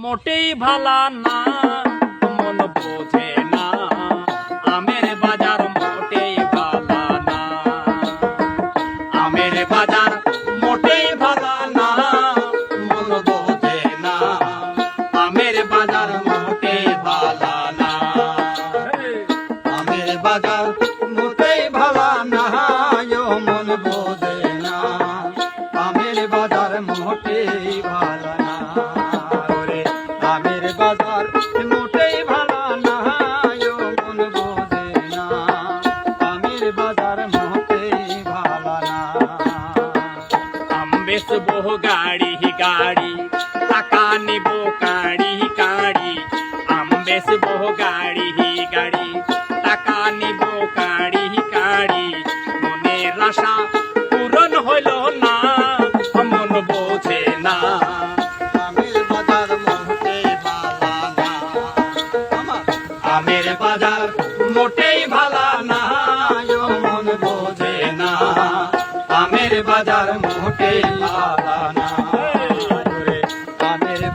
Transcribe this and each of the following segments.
মোটেই ভালা না, মন বোঝে না। আমের বাজার মোটেই ভালা না। আমের বাজার মোটেই ভালা না, মন বোঝে না। আমের বাজার মোটেই ভালা না। আমের বাজার মোটেই ভালা না ও মন বোঝে না। আমের বাজার মোটেই ভালা বাজার মোটেই ভালা না। আম্বেস বহু গাড়ি গাড়ি টাকা নিব কাড়ি কাড়ি আম্বেস বহু গাড়ি গাড়ি টাকা নিব কাড়ি কাড়ি মনের আশা পূরণ হইল না মন বোঝে না। আমের বাজার মোটেই ভালা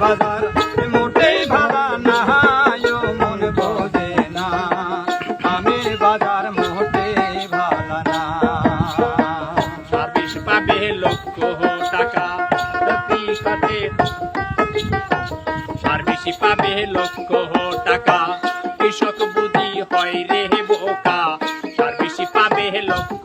বাজার মোটেই ভালা না মন বোঝে না। আমের বাজার মোটেই ভালা না। সার্ভিস পাবে লক্ষ টাকা সার্ভিস পাবে। লক্ষ টাকা, কৃষক বুদ্ধি হয় রে বোকা। সার্ভিস পাবে লক্ষ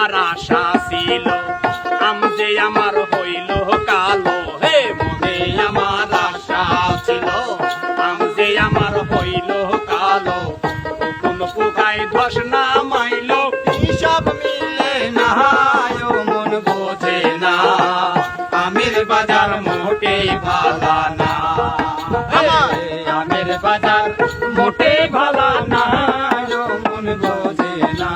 তাহার আশা ছিল আম যে আমার হইল কালো হে মনে আমার আশা ছিল। আম যে আমার হইল কালো কোন পোকায় ধস না মাইল। হিসাব মিলে না মন বোঝে না। আমের বাজার মোটে ভালা না। আমের বাজার মোটে ভালা না। মন বোঝে না।